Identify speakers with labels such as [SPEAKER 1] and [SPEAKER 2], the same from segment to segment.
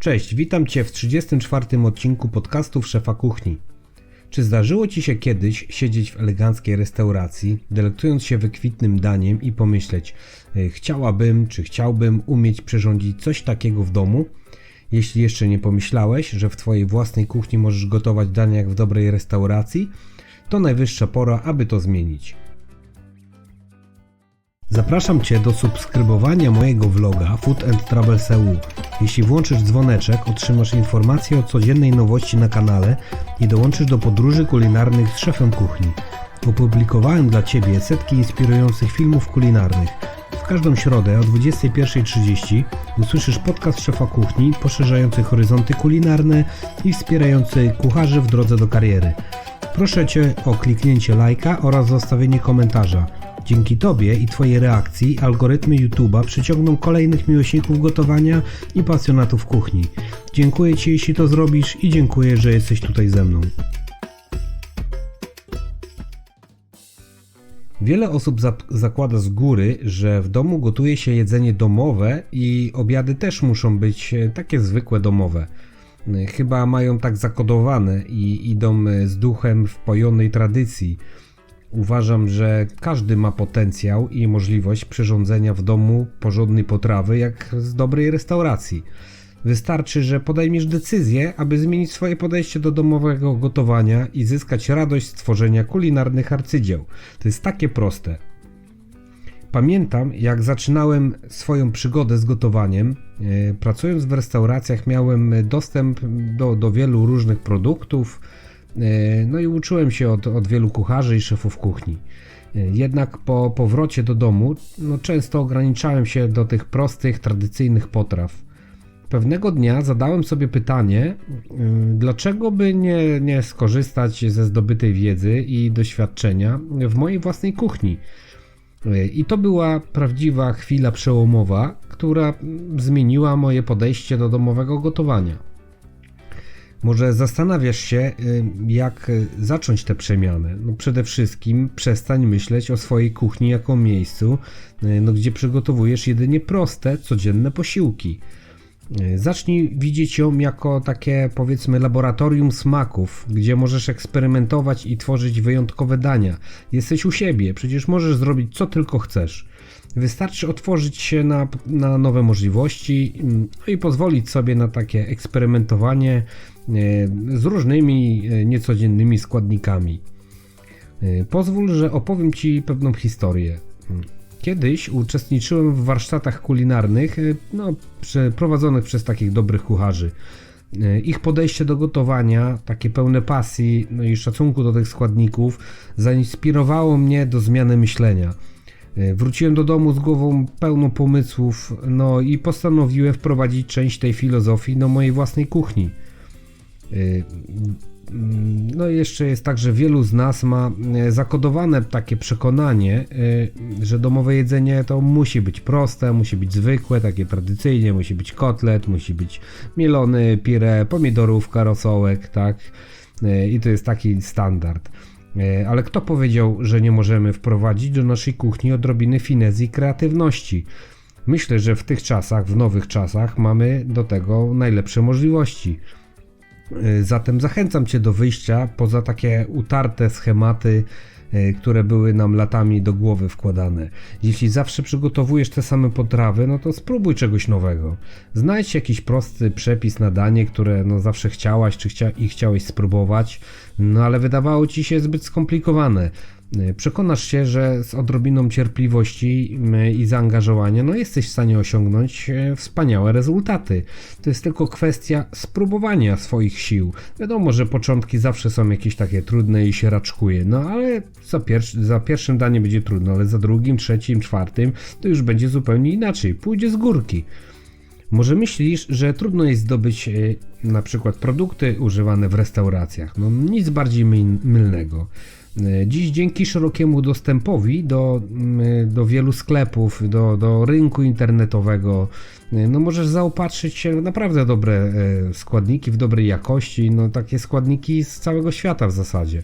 [SPEAKER 1] Cześć, witam Cię w 34. odcinku podcastu Szefa Kuchni. Czy zdarzyło Ci się kiedyś siedzieć w eleganckiej restauracji, delektując się wykwitnym daniem i pomyśleć, y, chciałabym czy chciałbym umieć przyrządzić coś takiego w domu? Jeśli jeszcze nie pomyślałeś, że w Twojej własnej kuchni możesz gotować dania jak w dobrej restauracji, to najwyższa pora, aby to zmienić. Zapraszam Cię do subskrybowania mojego vloga Food and Travel. Jeśli włączysz dzwoneczek, otrzymasz informacje o codziennej nowości na kanale i dołączysz do podróży kulinarnych z szefem kuchni. Opublikowałem dla Ciebie setki inspirujących filmów kulinarnych. W każdą środę o 21.30 usłyszysz podcast szefa kuchni poszerzający horyzonty kulinarne i wspierający kucharzy w drodze do kariery. Proszę Cię o kliknięcie lajka oraz zostawienie komentarza. Dzięki Tobie i Twojej reakcji algorytmy YouTube'a przyciągną kolejnych miłośników gotowania i pasjonatów kuchni. Dziękuję Ci, jeśli to zrobisz i dziękuję, że jesteś tutaj ze mną. Wiele osób zap- zakłada z góry, że w domu gotuje się jedzenie domowe i obiady też muszą być e, takie zwykłe domowe. E, Chyba mają tak zakodowane i idą e, z duchem wpojonej tradycji. Uważam, że każdy ma potencjał i możliwość przyrządzenia w domu porządnej potrawy, jak z dobrej restauracji. Wystarczy, że podejmiesz decyzję, aby zmienić swoje podejście do domowego gotowania i zyskać radość z tworzenia kulinarnych arcydzieł. To jest takie proste. Pamiętam, jak zaczynałem swoją przygodę z gotowaniem. e, Pracując w restauracjach, miałem dostęp do, do wielu różnych produktów. E, No i uczyłem się od, od wielu kucharzy i szefów kuchni. E, Jednak po powrocie do domu, no często ograniczałem się do tych prostych, tradycyjnych potraw. Pewnego dnia zadałem sobie pytanie, y, dlaczego by nie, nie skorzystać ze zdobytej wiedzy i doświadczenia w mojej własnej kuchni. I to była prawdziwa chwila przełomowa, która zmieniła moje podejście do domowego gotowania. Może zastanawiasz się, y, jak y, zacząć tę przemianę. No przede wszystkim przestań myśleć o swojej kuchni jako miejscu, y, no, gdzie przygotowujesz jedynie proste, codzienne posiłki. Zacznij widzieć ją jako takie, powiedzmy, laboratorium smaków, gdzie możesz eksperymentować i tworzyć wyjątkowe dania. Jesteś u siebie, przecież możesz zrobić co tylko chcesz. Wystarczy otworzyć się na, na nowe możliwości mm, no i pozwolić sobie na takie eksperymentowanie z różnymi y, niecodziennymi składnikami. Y, Pozwól, że opowiem Ci pewną historię. Mm. Kiedyś uczestniczyłem w warsztatach kulinarnych, no, prowadzonych przez takich dobrych kucharzy. Ich podejście do gotowania, takie pełne pasji no i szacunku do tych składników, zainspirowało mnie do zmiany myślenia. Wróciłem do domu z głową pełną pomysłów, no i postanowiłem wprowadzić część tej filozofii do mojej własnej kuchni. Y, No i jeszcze jest tak, że wielu z nas ma e, zakodowane takie przekonanie, e, że domowe jedzenie to musi być proste, musi być zwykłe, takie tradycyjnie, musi być kotlet, musi być mielony, pire, pomidorówka, rosołek, tak? I to jest taki standard. Ale kto powiedział, że nie możemy wprowadzić do naszej kuchni odrobiny finezji i kreatywności? Myślę, że w tych czasach, w nowych czasach mamy do tego najlepsze możliwości. Y, Zatem zachęcam Cię do wyjścia poza takie utarte schematy, y, które były nam latami do głowy wkładane. Jeśli zawsze przygotowujesz te same potrawy, no to spróbuj czegoś nowego. Znajdź jakiś prosty przepis na danie, które no zawsze chciałaś czy chcia i chciałeś spróbować, no ale wydawało Ci się zbyt skomplikowane. Y, Przekonasz się, że z odrobiną cierpliwości y, i zaangażowania no jesteś w stanie osiągnąć y, wspaniałe rezultaty. To jest tylko kwestia spróbowania swoich sił. Wiadomo, że początki zawsze są jakieś takie trudne i się raczkuje, no ale za, pier- za pierwszym daniem będzie trudno, ale za drugim, trzecim, czwartym to już będzie zupełnie inaczej. Pójdzie z górki. Może myślisz, że trudno jest zdobyć e, na przykład produkty używane w restauracjach. No nic bardziej myl- mylnego. Dziś dzięki szerokiemu dostępowi do, mm, do wielu sklepów, do, do rynku internetowego, e, no możesz zaopatrzyć się w naprawdę dobre e, składniki w dobrej jakości, no takie składniki z całego świata w zasadzie.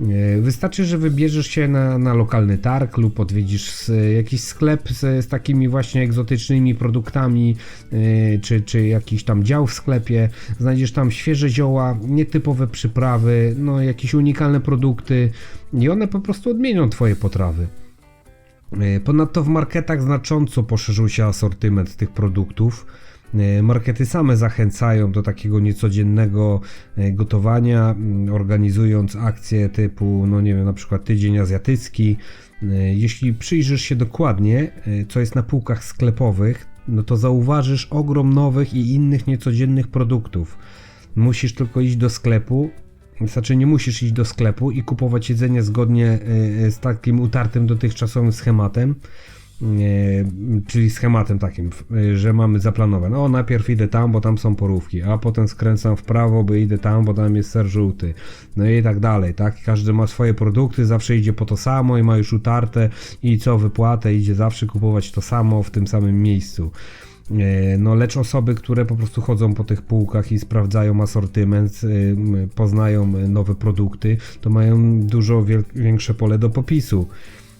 [SPEAKER 1] E, Wystarczy, że wybierzesz się na, na lokalny targ lub odwiedzisz jakiś sklep z, z takimi właśnie egzotycznymi produktami, e, czy, czy jakiś tam dział w sklepie. Znajdziesz tam świeże zioła, nietypowe przyprawy, no jakieś unikalne produkty i one po prostu odmienią Twoje potrawy. E, Ponadto w marketach znacząco poszerzył się asortyment tych produktów. E, Markety same zachęcają do takiego niecodziennego e, gotowania, mm, organizując akcje typu, no nie wiem, na przykład tydzień azjatycki. E, Jeśli przyjrzysz się dokładnie, co jest na półkach sklepowych, no to zauważysz ogrom nowych i innych niecodziennych produktów. Musisz tylko iść do sklepu, znaczy nie musisz iść do sklepu i kupować jedzenie zgodnie z takim utartym dotychczasowym schematem, czyli schematem takim, e, że mamy zaplanowane, o najpierw idę tam, bo tam są porówki, a potem skręcam w prawo, bo idę tam, bo tam jest ser żółty, no i tak dalej, tak? Każdy ma swoje produkty, zawsze idzie po to samo i ma już utarte i co wypłatę idzie zawsze kupować to samo w tym samym miejscu. E, No, lecz osoby, które po prostu chodzą po tych półkach i sprawdzają asortyment, y, poznają y, nowe produkty, to mają dużo większe pole do popisu.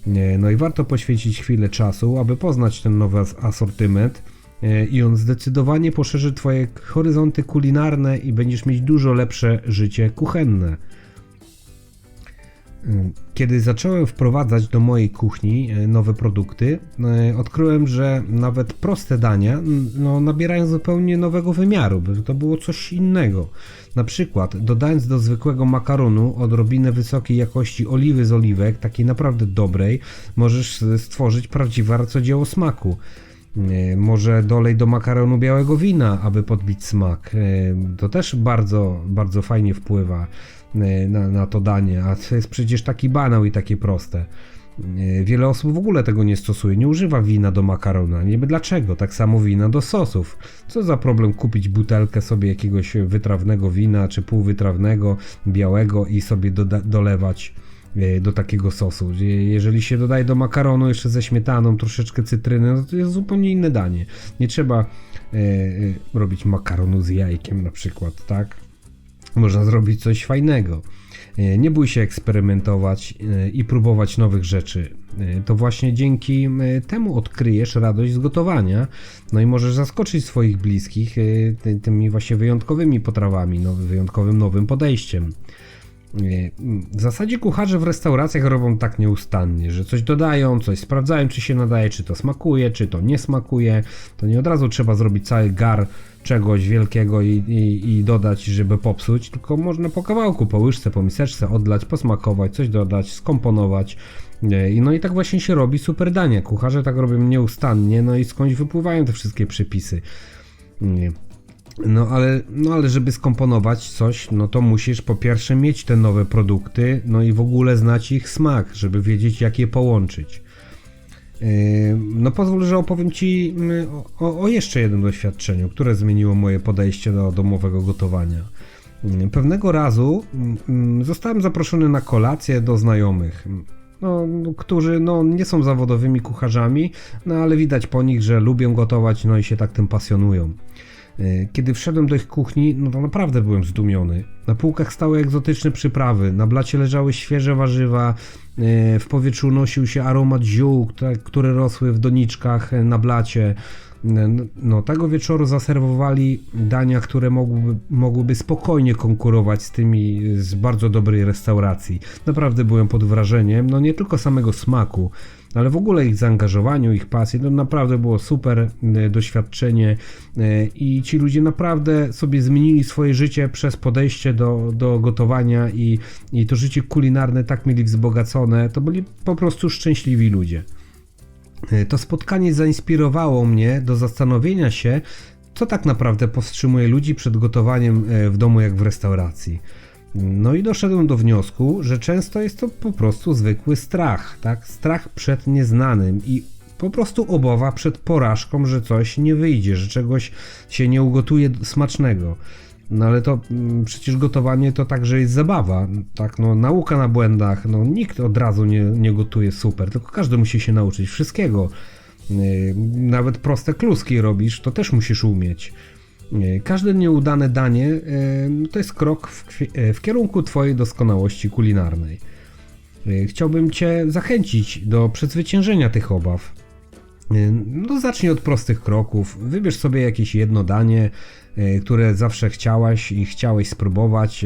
[SPEAKER 1] E, No i warto poświęcić chwilę czasu, aby poznać ten nowy as- asortyment e, i on zdecydowanie poszerzy Twoje horyzonty kulinarne i będziesz mieć dużo lepsze życie kuchenne. Kiedy zacząłem wprowadzać do mojej kuchni e, nowe produkty, e, odkryłem, że nawet proste dania no, nabierają zupełnie nowego wymiaru, by to było coś innego. Na przykład, dodając do zwykłego makaronu odrobinę wysokiej jakości oliwy z oliwek, takiej naprawdę dobrej, możesz stworzyć prawdziwe arcodzieło smaku. E, Może dolej do makaronu białego wina, aby podbić smak. To też bardzo, bardzo fajnie wpływa na, na to danie, a to jest przecież taki banał i takie proste. E, Wiele osób w ogóle tego nie stosuje, nie używa wina do makarona. Wiem dlaczego, tak samo wina do sosów. Co za problem kupić butelkę sobie jakiegoś wytrawnego wina, czy półwytrawnego, białego i sobie dolewać e, do takiego sosu. Je- Jeżeli się dodaje do makaronu jeszcze ze śmietaną, troszeczkę cytryny, no to jest zupełnie inne danie. Nie trzeba e, robić makaronu z jajkiem na przykład, tak? Można zrobić coś fajnego. E, Nie bój się eksperymentować e, i próbować nowych rzeczy. E, To właśnie dzięki temu odkryjesz radość z gotowania, no i możesz zaskoczyć swoich bliskich ty- tymi właśnie wyjątkowymi potrawami, nowy, wyjątkowym nowym podejściem. Nie, W zasadzie kucharze w restauracjach robią tak nieustannie, że coś dodają, coś sprawdzają, czy się nadaje, czy to smakuje, czy to nie smakuje. To nie od razu trzeba zrobić cały gar czegoś wielkiego i, i, i dodać, żeby popsuć, tylko można po kawałku, po łyżce, po miseczce odlać, posmakować, coś dodać, skomponować. I No i tak właśnie się robi super danie. Kucharze tak robią nieustannie, no i skądś wypływają te wszystkie przepisy. No ale, no ale żeby skomponować coś, no to musisz po pierwsze mieć te nowe produkty, no i w ogóle znać ich smak, żeby wiedzieć jak je połączyć. Yy, No pozwól, że opowiem Ci mm, o, o jeszcze jednym doświadczeniu, które zmieniło moje podejście do domowego gotowania. Yy, Pewnego razu zostałem zaproszony na kolację do znajomych, no, którzy no, nie są zawodowymi kucharzami, no ale widać po nich, że lubią gotować, no i się tak tym pasjonują. E, Kiedy wszedłem do ich kuchni, no to naprawdę byłem zdumiony. Na półkach stały egzotyczne przyprawy, na blacie leżały świeże warzywa, e, w powietrzu unosił się aromat ziół, które- rosły w doniczkach e, na blacie. No, tego wieczoru zaserwowali dania, które mogłyby, mogłyby spokojnie konkurować z tymi z bardzo dobrej restauracji. Naprawdę byłem pod wrażeniem, no nie tylko samego smaku, ale w ogóle ich zaangażowaniu, ich pasji. No naprawdę było super e, doświadczenie e, i ci ludzie naprawdę sobie zmienili swoje życie przez podejście do, do gotowania i, i to życie kulinarne tak mieli wzbogacone. To byli po prostu szczęśliwi ludzie. E, To spotkanie zainspirowało mnie do zastanowienia się, co tak naprawdę powstrzymuje ludzi przed gotowaniem w domu jak w restauracji. No i doszedłem do wniosku, że często jest to po prostu zwykły strach, tak? Strach przed nieznanym i po prostu obawa przed porażką, że coś nie wyjdzie, że czegoś się nie ugotuje smacznego. No ale to mm, przecież gotowanie to także jest zabawa, tak? No nauka na błędach, no nikt od razu nie, nie gotuje super, tylko każdy musi się nauczyć wszystkiego. Yy, Nawet proste kluski robisz, to też musisz umieć. Yy, Każde nieudane danie yy, to jest krok w, kwie- w kierunku Twojej doskonałości kulinarnej. Chciałbym Cię zachęcić do przezwyciężenia tych obaw. No, zacznij od prostych kroków. Wybierz sobie jakieś jedno danie, które zawsze chciałaś i chciałeś spróbować,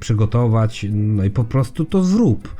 [SPEAKER 1] przygotować, no i po prostu to zrób.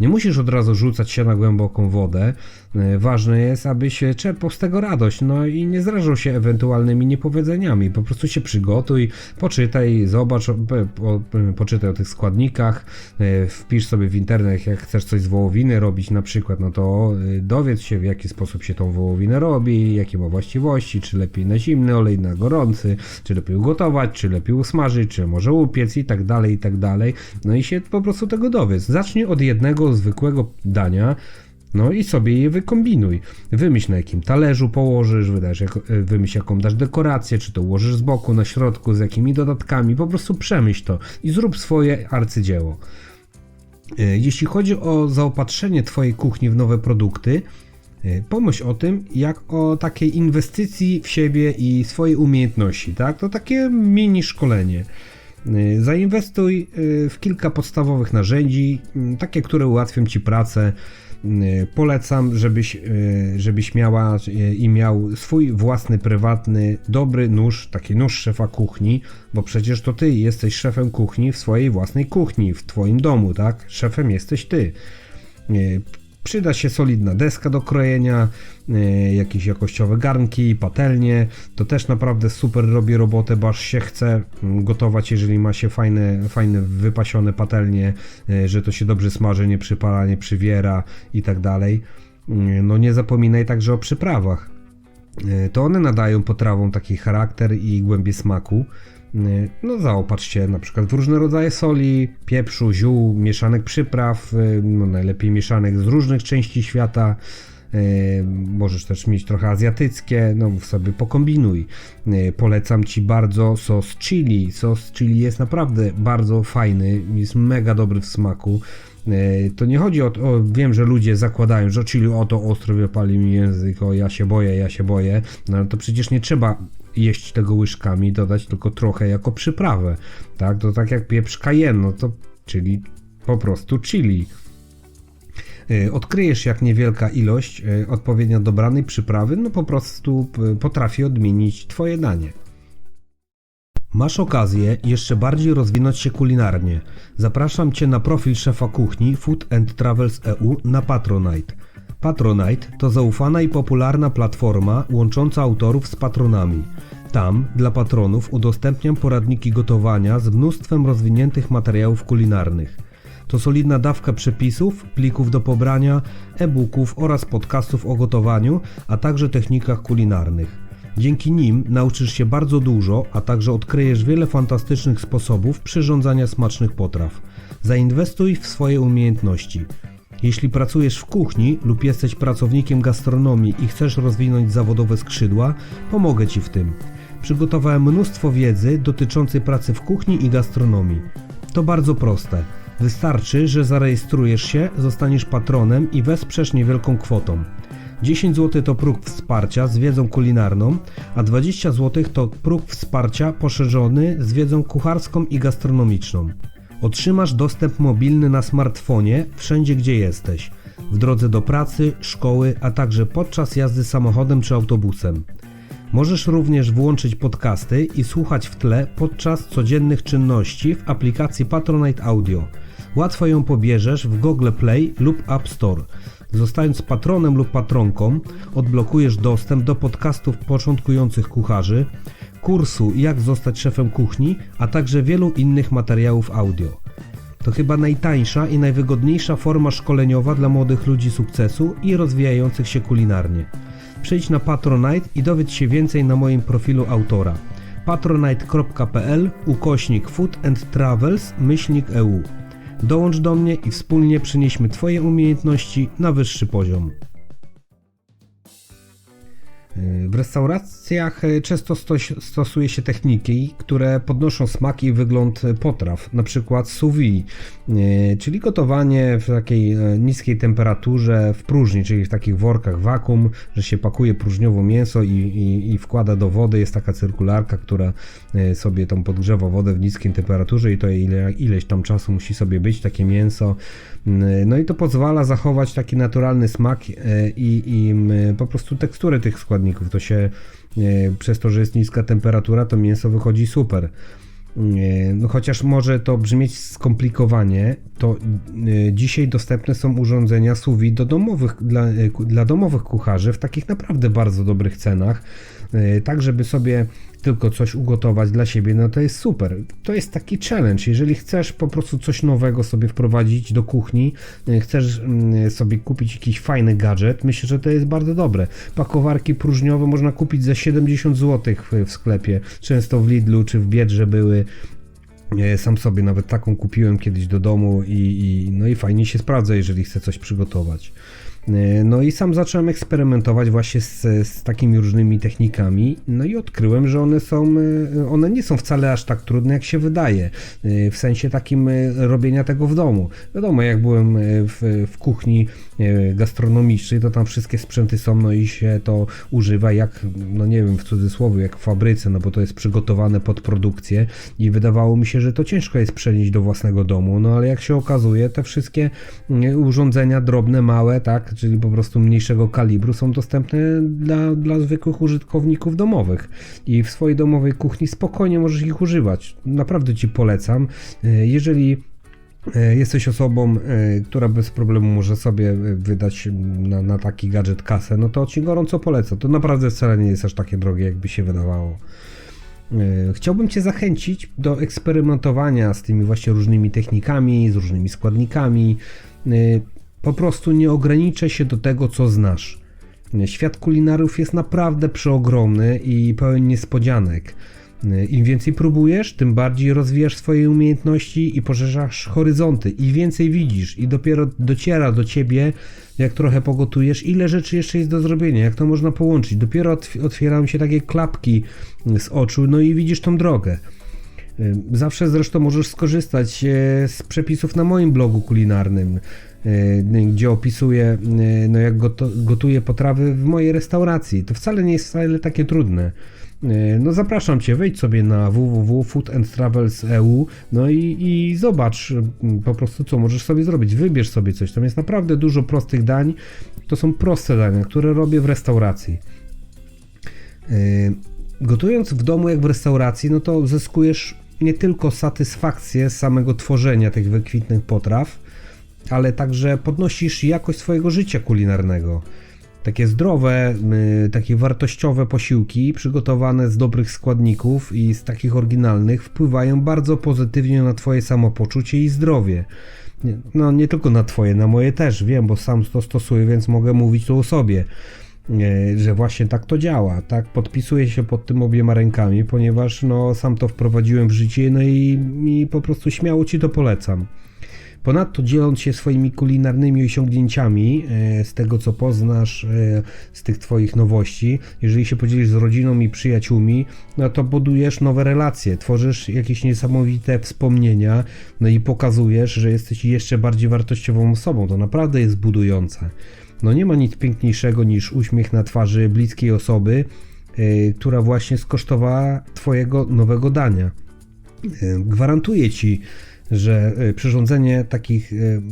[SPEAKER 1] Nie musisz od razu rzucać się na głęboką wodę. Y, Ważne jest, abyś czerpał z tego radość, no i nie zrażał się ewentualnymi niepowiedzeniami. Po prostu się przygotuj, poczytaj, zobacz, po, poczytaj o tych składnikach, y, wpisz sobie w internet, jak chcesz coś z wołowiny robić na przykład, no to y, dowiedz się w jaki sposób się tą wołowinę robi, jakie ma właściwości, czy lepiej na zimny olej, na gorący, czy lepiej ugotować, czy lepiej usmażyć, czy może upiec i tak dalej, i tak dalej. No i się po prostu tego dowiedz. Zacznij od jednego zwykłego dania, no i sobie je wykombinuj. Wymyśl na jakim talerzu położysz, wydajesz jako, y, wymyśl jaką dasz dekorację, czy to ułożysz z boku, na środku, z jakimi dodatkami. Po prostu przemyśl to i zrób swoje arcydzieło. Y, Jeśli chodzi o zaopatrzenie Twojej kuchni w nowe produkty, y, pomyśl o tym jak o takiej inwestycji w siebie i swoje umiejętności, tak? To takie mini szkolenie. Zainwestuj w kilka podstawowych narzędzi, takie, które ułatwią Ci pracę. Y, Polecam, żebyś, y, żebyś miała y, i miał swój własny, prywatny, dobry nóż, taki nóż szefa kuchni, bo przecież to Ty jesteś szefem kuchni w swojej własnej kuchni, w Twoim domu, tak? Szefem jesteś Ty. Przyda się solidna deska do krojenia, y, jakieś jakościowe garnki, patelnie. To też naprawdę super robi robotę, bo aż się chce mm, gotować, jeżeli ma się fajne, fajne wypasione patelnie, y, że to się dobrze smaży, nie przypala, nie przywiera i tak dalej. Y, No nie zapominaj także o przyprawach. Y, To one nadają potrawom taki charakter i głębię smaku. Y, No zaopatrz się na przykład w różne rodzaje soli, pieprzu, ziół, mieszanek przypraw, y, no najlepiej mieszanek z różnych części świata. Y, Możesz też mieć trochę azjatyckie, no sobie pokombinuj. Polecam Ci bardzo sos chili. Sos chili jest naprawdę bardzo fajny, jest mega dobry w smaku. To nie chodzi o to, wiem, że ludzie zakładają, że chili o to ostro wypali mi język, o ja się boję, ja się boję, no ale to przecież nie trzeba jeść tego łyżkami, dodać tylko trochę jako przyprawę, tak, to tak jak pieprz cayenne, no to czyli po prostu chili. Y, Odkryjesz jak niewielka ilość y, odpowiednio dobranej przyprawy, no po prostu y, potrafi odmienić Twoje danie. Masz okazję jeszcze bardziej rozwinąć się kulinarnie. Zapraszam Cię na profil szefa kuchni Food and Travels EU na Patronite. Patronite to zaufana i popularna platforma łącząca autorów z patronami. Tam dla patronów udostępniam poradniki gotowania z mnóstwem rozwiniętych materiałów kulinarnych. To solidna dawka przepisów, plików do pobrania, e-booków oraz podcastów o gotowaniu, a także technikach kulinarnych. Dzięki nim nauczysz się bardzo dużo, a także odkryjesz wiele fantastycznych sposobów przyrządzania smacznych potraw. Zainwestuj w swoje umiejętności. Jeśli pracujesz w kuchni lub jesteś pracownikiem gastronomii i chcesz rozwinąć zawodowe skrzydła, pomogę Ci w tym. Przygotowałem mnóstwo wiedzy dotyczącej pracy w kuchni i gastronomii. To bardzo proste. Wystarczy, że zarejestrujesz się, zostaniesz patronem i wesprzesz niewielką kwotą. 10 zł to próg wsparcia z wiedzą kulinarną, a 20 zł to próg wsparcia poszerzony z wiedzą kucharską i gastronomiczną. Otrzymasz dostęp mobilny na smartfonie wszędzie gdzie jesteś, w drodze do pracy, szkoły, a także podczas jazdy samochodem czy autobusem. Możesz również włączyć podcasty i słuchać w tle podczas codziennych czynności w aplikacji Patronite Audio. Łatwo ją pobierzesz w Google Play lub App Store. Zostając patronem lub patronką, odblokujesz dostęp do podcastów początkujących kucharzy, kursu Jak zostać szefem kuchni, a także wielu innych materiałów audio. To chyba najtańsza i najwygodniejsza forma szkoleniowa dla młodych ludzi sukcesu i rozwijających się kulinarnie. Przejdź na Patronite i dowiedz się więcej na moim profilu autora patronite.pl ukośnik food and travels myślnik EU. Dołącz do mnie i wspólnie przynieśmy Twoje umiejętności na wyższy poziom. Y, W restauracjach y, często stosuje się techniki, które podnoszą smak i wygląd potraw, na przykład sous vide, y, czyli gotowanie w takiej e, niskiej temperaturze w próżni, czyli w takich workach wakum, że się pakuje próżniowo mięso i, i, i wkłada do wody. Jest taka cyrkularka, która y, sobie tam podgrzewa wodę w niskiej temperaturze i to ile, ileś tam czasu musi sobie być takie mięso. Y, No i to pozwala zachować taki naturalny smak e, i, i m, po prostu teksturę tych składników. To się e, przez to, że jest niska temperatura, to mięso wychodzi super. E, No chociaż może to brzmieć skomplikowanie, to e, dzisiaj dostępne są urządzenia vide do domowych, dla, dla domowych kucharzy w takich naprawdę bardzo dobrych cenach, tak żeby sobie tylko coś ugotować dla siebie, no to jest super. To jest taki challenge. Jeżeli chcesz po prostu coś nowego sobie wprowadzić do kuchni, e, chcesz mm, sobie kupić jakiś fajny gadżet, myślę, że to jest bardzo dobre. Pakowarki próżniowe można kupić za 70 zł w, sklepie, często w Lidlu czy w Biedrze były. Sam sobie nawet taką kupiłem kiedyś do domu i, i, no i fajnie się sprawdza, jeżeli chcę coś przygotować. E, No i sam zacząłem eksperymentować właśnie z, z takimi różnymi technikami, no i odkryłem, że one są, e, one nie są wcale aż tak trudne, jak się wydaje, e, w sensie takim robienia tego w domu. Wiadomo, jak byłem w, w kuchni gastronomicznej, to tam wszystkie sprzęty są, no i się to używa jak, no nie wiem, w cudzysłowie, jak w fabryce, no bo to jest przygotowane pod produkcję i wydawało mi się, że to ciężko jest przenieść do własnego domu, no ale jak się okazuje, te wszystkie mm, urządzenia drobne, małe, tak, czyli po prostu mniejszego kalibru są dostępne dla, dla zwykłych użytkowników domowych i w swojej domowej kuchni spokojnie możesz ich używać. Naprawdę Ci polecam. E, Jeżeli e, jesteś osobą, e, która bez problemu może sobie e, wydać na, na taki gadżet kasę, no to Ci gorąco polecam. To naprawdę wcale nie jest aż takie drogie, jakby się wydawało. E, Chciałbym Cię zachęcić do eksperymentowania z tymi właśnie różnymi technikami, z różnymi składnikami. E, Po prostu nie ograniczaj się do tego, co znasz. E, Świat kulinarów jest naprawdę przeogromny i pełen niespodzianek. Im więcej próbujesz, tym bardziej rozwijasz swoje umiejętności i poszerzasz horyzonty, i więcej widzisz, i dopiero dociera do ciebie, jak trochę pogotujesz, ile rzeczy jeszcze jest do zrobienia, jak to można połączyć. Dopiero otw- otwierają się takie klapki z oczu, no i widzisz tą drogę. Zawsze zresztą możesz skorzystać e, z przepisów na moim blogu kulinarnym, e, gdzie opisuję, e, no jak gotuję potrawy w mojej restauracji. To wcale nie jest wcale takie trudne. E, No zapraszam Cię, wejdź sobie na www.foodandtravels.eu no i, i zobacz po prostu co możesz sobie zrobić. Wybierz sobie coś. Tam jest naprawdę dużo prostych dań. To są proste dania, które robię w restauracji. Yy, Gotując w domu jak w restauracji, no to zyskujesz nie tylko satysfakcję samego tworzenia tych wykwintnych potraw, ale także podnosisz jakość swojego życia kulinarnego. Takie zdrowe, yy, takie wartościowe posiłki przygotowane z dobrych składników i z takich oryginalnych wpływają bardzo pozytywnie na Twoje samopoczucie i zdrowie. No nie tylko na Twoje, na moje też, wiem, bo sam to stosuję, więc mogę mówić tu o sobie e, że właśnie tak to działa, tak? Podpisuję się pod tym obiema rękami, ponieważ no sam to wprowadziłem w życie, no i, i po prostu śmiało Ci to polecam. Ponadto dzieląc się swoimi kulinarnymi osiągnięciami e, z tego co poznasz, e, z tych Twoich nowości, jeżeli się podzielisz z rodziną i przyjaciółmi, no to budujesz nowe relacje, tworzysz jakieś niesamowite wspomnienia, no i pokazujesz, że jesteś jeszcze bardziej wartościową osobą. To naprawdę jest budujące. No nie ma nic piękniejszego niż uśmiech na twarzy bliskiej osoby, yy, która właśnie skosztowała Twojego nowego dania. Gwarantuję Ci, że yy, przyrządzenie takich yy,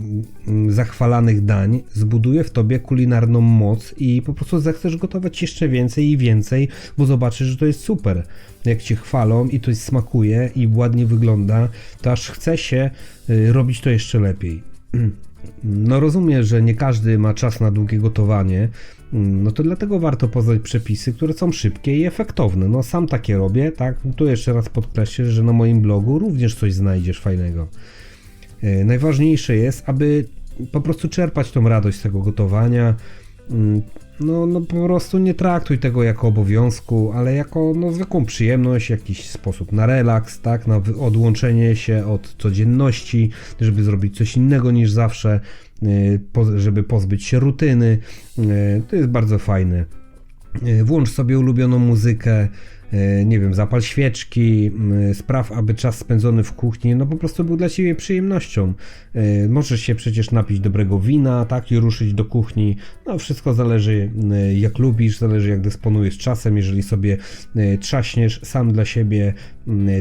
[SPEAKER 1] mm, zachwalanych dań zbuduje w Tobie kulinarną moc i po prostu zechcesz gotować jeszcze więcej i więcej, bo zobaczysz, że to jest super. Jak Cię chwalą i to smakuje i ładnie wygląda, to aż chce się yy, robić to jeszcze lepiej. No rozumiem, że nie każdy ma czas na długie gotowanie, no to dlatego warto poznać przepisy, które są szybkie i efektowne. No sam takie robię, tak? Tu jeszcze raz podkreślę, że na moim blogu również coś znajdziesz fajnego. E, Najważniejsze jest, aby po prostu czerpać tą radość z tego gotowania. Mm, No, no po prostu nie traktuj tego jako obowiązku, ale jako no, zwykłą przyjemność, jakiś sposób na relaks, tak, na odłączenie się od codzienności, żeby zrobić coś innego niż zawsze, żeby pozbyć się rutyny. Y, To jest bardzo fajne. E, Włącz sobie ulubioną muzykę, nie wiem, zapal świeczki, spraw, aby czas spędzony w kuchni, no po prostu był dla Ciebie przyjemnością. E, Możesz się przecież napić dobrego wina, tak, i ruszyć do kuchni. No wszystko zależy e, jak lubisz, zależy jak dysponujesz czasem, jeżeli sobie e, trzaśniesz sam dla siebie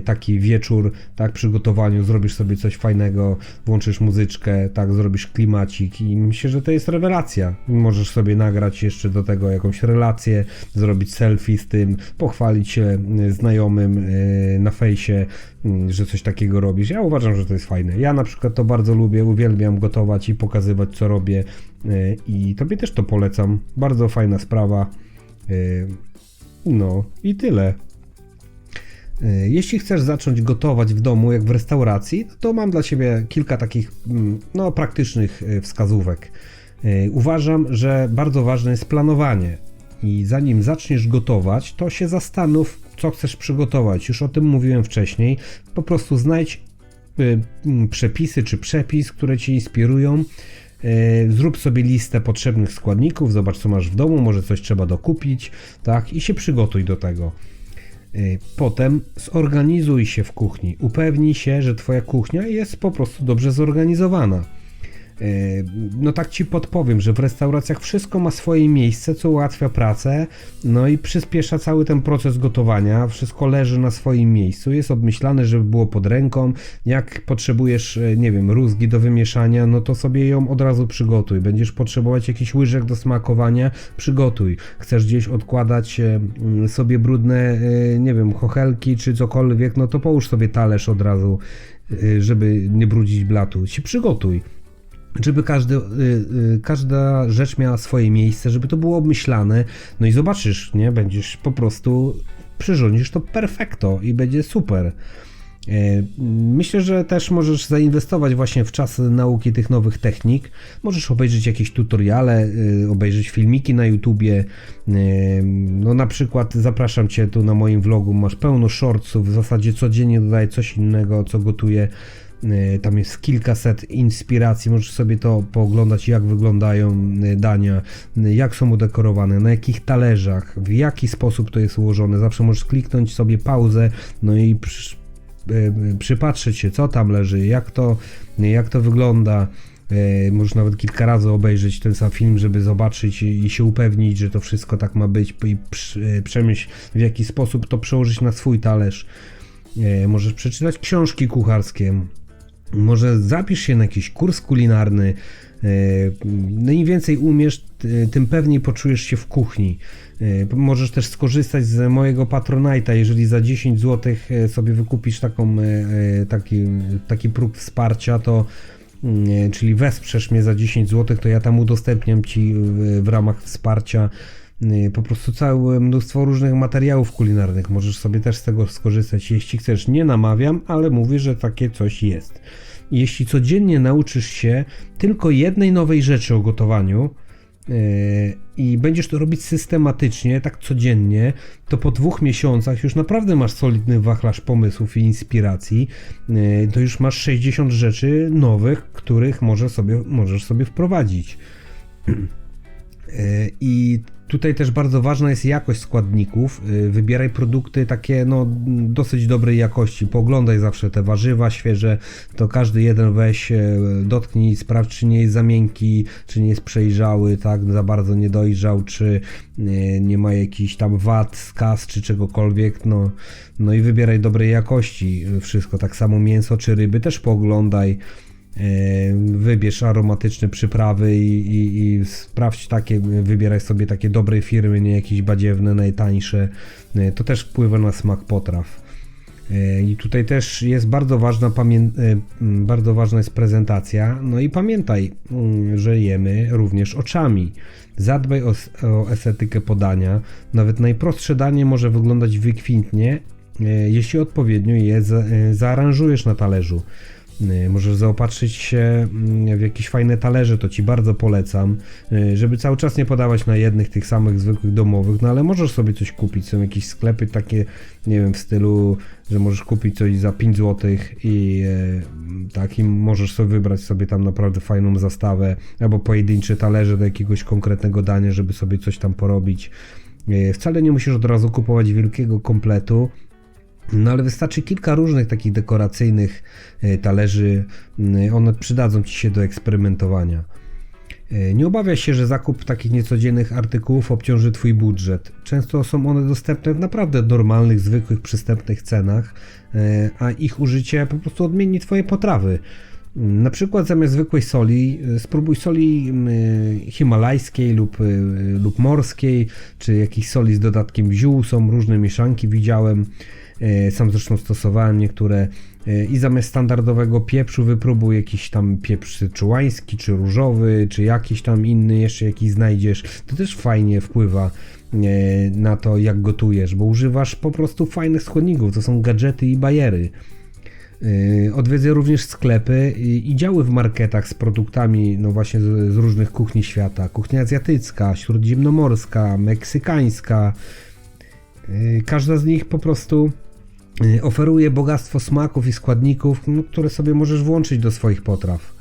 [SPEAKER 1] taki wieczór, tak, przy gotowaniu, zrobisz sobie coś fajnego, włączysz muzyczkę, tak, zrobisz klimacik i myślę, że to jest rewelacja. Możesz sobie nagrać jeszcze do tego jakąś relację, zrobić selfie z tym, pochwalić się y, znajomym y, na fejsie, y, że coś takiego robisz. Ja uważam, że to jest fajne. Ja na przykład to bardzo lubię, uwielbiam gotować i pokazywać co robię i tobie też to polecam. Bardzo fajna sprawa. No i tyle. Jeśli chcesz zacząć gotować w domu, jak w restauracji, to mam dla Ciebie kilka takich mm, no, praktycznych wskazówek. Uważam, że bardzo ważne jest planowanie. I zanim zaczniesz gotować, to się zastanów, co chcesz przygotować. Już o tym mówiłem wcześniej. Po prostu znajdź y, mm, przepisy czy przepis, które Cię inspirują. Y, Zrób sobie listę potrzebnych składników, zobacz co masz w domu, może coś trzeba dokupić, tak, i się przygotuj do tego. Y, Potem zorganizuj się w kuchni. Upewnij się, że Twoja kuchnia jest po prostu dobrze zorganizowana. Y, No tak Ci podpowiem, że w restauracjach wszystko ma swoje miejsce, co ułatwia pracę, no i przyspiesza cały ten proces gotowania. Wszystko leży na swoim miejscu, jest obmyślane, żeby było pod ręką. Jak potrzebujesz, y, nie wiem, rózgi do wymieszania, no to sobie ją od razu przygotuj. Będziesz potrzebować jakichś łyżek do smakowania, przygotuj. Chcesz gdzieś odkładać y, mm, sobie brudne, nie wiem, chochelki czy cokolwiek, no to połóż sobie talerz od razu, żeby nie brudzić blatu. Się przygotuj żeby każdy, y, y, każda rzecz miała swoje miejsce, żeby to było obmyślane, no i zobaczysz, nie, będziesz po prostu, przyrządzisz to perfekto i będzie super. E, Myślę, że też możesz zainwestować właśnie w czas nauki tych nowych technik. Możesz obejrzeć jakieś tutoriale, y, obejrzeć filmiki na YouTubie. No na przykład zapraszam Cię tu na moim vlogu, masz pełno shortsów, w zasadzie codziennie dodaję coś innego, co gotuję. E, Tam jest kilkaset inspiracji, możesz sobie to pooglądać, jak wyglądają e, dania, e, jak są udekorowane, na jakich talerzach, w jaki sposób to jest ułożone. Zawsze możesz kliknąć sobie pauzę, no i przy, przypatrzeć się, co tam leży, jak to, jak to wygląda. Możesz nawet kilka razy obejrzeć ten sam film, żeby zobaczyć i się upewnić, że to wszystko tak ma być i przemyśl w jaki sposób to przełożyć na swój talerz. Możesz przeczytać książki kucharskie, może zapisz się na jakiś kurs kulinarny. e, No im więcej umiesz, t- tym pewniej poczujesz się w kuchni. E, Możesz też skorzystać z mojego Patronite'a, jeżeli za 10 zł sobie wykupisz taką, e, e, taki, taki próg wsparcia, to mm, czyli wesprzesz mnie za 10 zł, to ja tam udostępniam Ci w, ramach wsparcia po prostu całe mnóstwo różnych materiałów kulinarnych. Możesz sobie też z tego skorzystać, jeśli chcesz. Nie namawiam, ale mówię, że takie coś jest. Jeśli codziennie nauczysz się tylko jednej nowej rzeczy o gotowaniu, yy, i będziesz to robić systematycznie, tak codziennie, to po dwóch miesiącach już naprawdę masz solidny wachlarz pomysłów i inspiracji. Yy, To już masz 60 rzeczy nowych, których może sobie, możesz sobie wprowadzić. E, I tutaj też bardzo ważna jest jakość składników. E, Wybieraj produkty takie no, dosyć dobrej jakości. Poglądaj zawsze te warzywa świeże, to każdy jeden weź, e, dotknij, sprawdź czy nie jest za miękki, czy nie jest przejrzały, tak, za bardzo nie dojrzał, czy nie ma jakichś tam wad, skaz, czy czegokolwiek. No, no i wybieraj dobrej jakości wszystko. Tak samo mięso czy ryby też pooglądaj. E, Wybierz aromatyczne przyprawy i, i, i sprawdź takie, wybieraj sobie takie dobre firmy, nie jakieś badziewne, najtańsze. E, To też wpływa na smak potraw. E, I tutaj też jest bardzo ważna, pamię- e, m, bardzo ważna jest prezentacja. No i pamiętaj, mm, że jemy również oczami. Zadbaj o, o estetykę podania. Nawet najprostsze danie może wyglądać wykwintnie, jeśli odpowiednio je za- zaaranżujesz na talerzu. Y, Możesz zaopatrzyć się mm, w jakieś fajne talerze, to Ci bardzo polecam, y, żeby cały czas nie podawać na jednych tych samych zwykłych domowych, no ale możesz sobie coś kupić, są jakieś sklepy takie, nie wiem, w stylu, że możesz kupić coś za 5 zł i e, tak, i możesz sobie wybrać sobie tam naprawdę fajną zastawę, albo pojedyncze talerze do jakiegoś konkretnego dania, żeby sobie coś tam porobić. E, Wcale nie musisz od razu kupować wielkiego kompletu. No ale wystarczy kilka różnych takich dekoracyjnych e, talerzy, mm, one przydadzą Ci się do eksperymentowania. E, Nie obawiaj się, że zakup takich niecodziennych artykułów obciąży Twój budżet. Często są one dostępne w naprawdę normalnych, zwykłych, przystępnych cenach, a ich użycie po prostu odmieni Twoje potrawy. Na przykład zamiast zwykłej soli spróbuj soli mm, himalajskiej lub, lub morskiej, czy jakiejś soli z dodatkiem ziół. Są różne mieszanki, widziałem. E, Sam zresztą stosowałem niektóre. E, I zamiast standardowego pieprzu wypróbuj jakiś tam pieprz czułański, czy różowy, czy jakiś tam inny jeszcze jakiś znajdziesz. To też fajnie wpływa e, na to, jak gotujesz, bo używasz po prostu fajnych składników. To są gadżety i bajery. Odwiedzę również sklepy i działy w marketach z produktami, no właśnie z, różnych kuchni świata. Kuchnia azjatycka, śródziemnomorska, meksykańska. Każda z nich po prostu oferuje bogactwo smaków i składników, no, które sobie możesz włączyć do swoich potraw.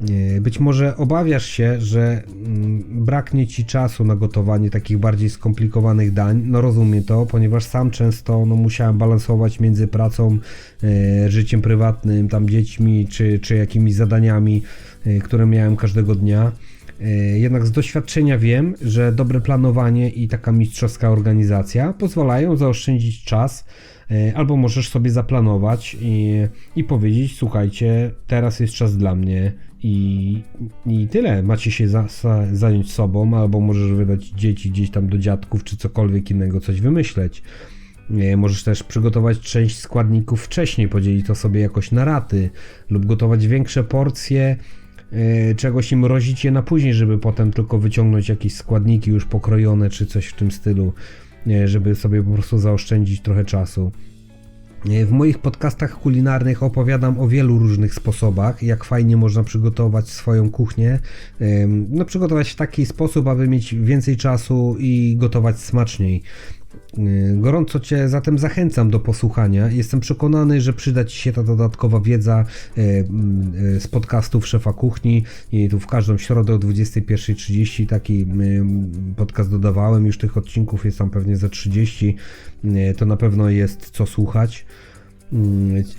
[SPEAKER 1] Yy, Być może obawiasz się, że mm, braknie ci czasu na gotowanie takich bardziej skomplikowanych dań. No rozumiem to, ponieważ sam często no, musiałem balansować między pracą, e, życiem prywatnym, tam dziećmi, czy, czy jakimiś zadaniami, które miałem każdego dnia. E, Jednak z doświadczenia wiem, że dobre planowanie i taka mistrzowska organizacja pozwalają zaoszczędzić czas, e, albo możesz sobie zaplanować i, i powiedzieć: Słuchajcie, teraz jest czas dla mnie, i, i tyle. Macie się za, za, zająć sobą, albo możesz wydać dzieci gdzieś tam do dziadków, czy cokolwiek innego, coś wymyśleć. E, Możesz też przygotować część składników wcześniej, podzielić to sobie jakoś na raty, lub gotować większe porcje czegoś i mrozić je na później, żeby potem tylko wyciągnąć jakieś składniki już pokrojone, czy coś w tym stylu, e, żeby sobie po prostu zaoszczędzić trochę czasu. W moich podcastach kulinarnych opowiadam o wielu różnych sposobach, jak fajnie można przygotować swoją kuchnię. No, przygotować w taki sposób, aby mieć więcej czasu i gotować smaczniej. Yy, Gorąco Cię zatem zachęcam do posłuchania. Jestem przekonany, że przyda Ci się ta dodatkowa wiedza yy, yy, z podcastów Szefa Kuchni. I tu w każdą środę o 21.30 taki podcast dodawałem. Już tych odcinków jest tam pewnie za 30. Yy, To na pewno jest co słuchać.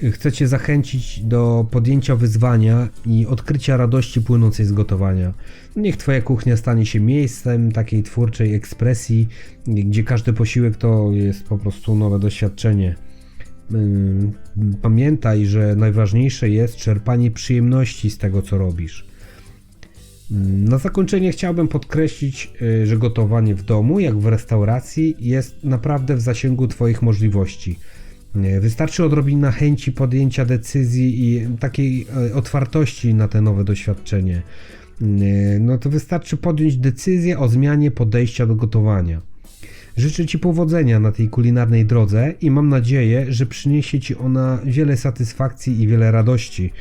[SPEAKER 1] Yy, Chcę Cię zachęcić do podjęcia wyzwania i odkrycia radości płynącej z gotowania. Niech Twoja kuchnia stanie się miejscem takiej twórczej ekspresji, gdzie każdy posiłek to jest po prostu nowe doświadczenie. Yy, Pamiętaj, że najważniejsze jest czerpanie przyjemności z tego, co robisz. Na zakończenie chciałbym podkreślić, y, że gotowanie w domu, jak w restauracji, jest naprawdę w zasięgu Twoich możliwości. Wystarczy odrobina chęci podjęcia decyzji i takiej y, otwartości na te nowe doświadczenie. No to wystarczy podjąć decyzję o zmianie podejścia do gotowania. Życzę Ci powodzenia na tej kulinarnej drodze i mam nadzieję, że przyniesie Ci ona wiele satysfakcji i wiele radości.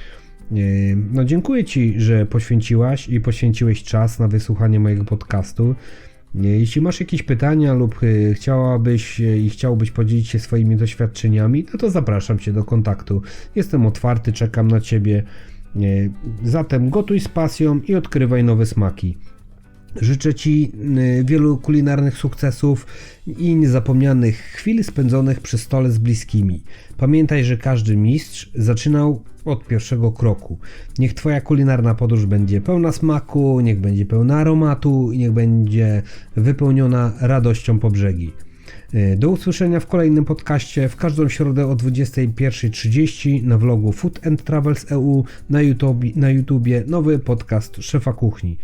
[SPEAKER 1] No, dziękuję Ci, że poświęciłaś i poświęciłeś czas na wysłuchanie mojego podcastu. Yy, Jeśli masz jakieś pytania lub yy, chciałabyś yy, i chciałbyś podzielić się swoimi doświadczeniami, no to zapraszam Cię do kontaktu. Jestem otwarty, czekam na Ciebie. Zatem gotuj z pasją i odkrywaj nowe smaki. Życzę Ci y, wielu kulinarnych sukcesów i niezapomnianych chwil spędzonych przy stole z bliskimi. Pamiętaj, że każdy mistrz zaczynał od pierwszego kroku. Niech Twoja kulinarna podróż będzie pełna smaku, niech będzie pełna aromatu i niech będzie wypełniona radością po brzegi. Y, Do usłyszenia w kolejnym podcaście w każdą środę o 21.30 na vlogu Food and Travels EU na YouTube, na YouTubie nowy podcast Szefa Kuchni.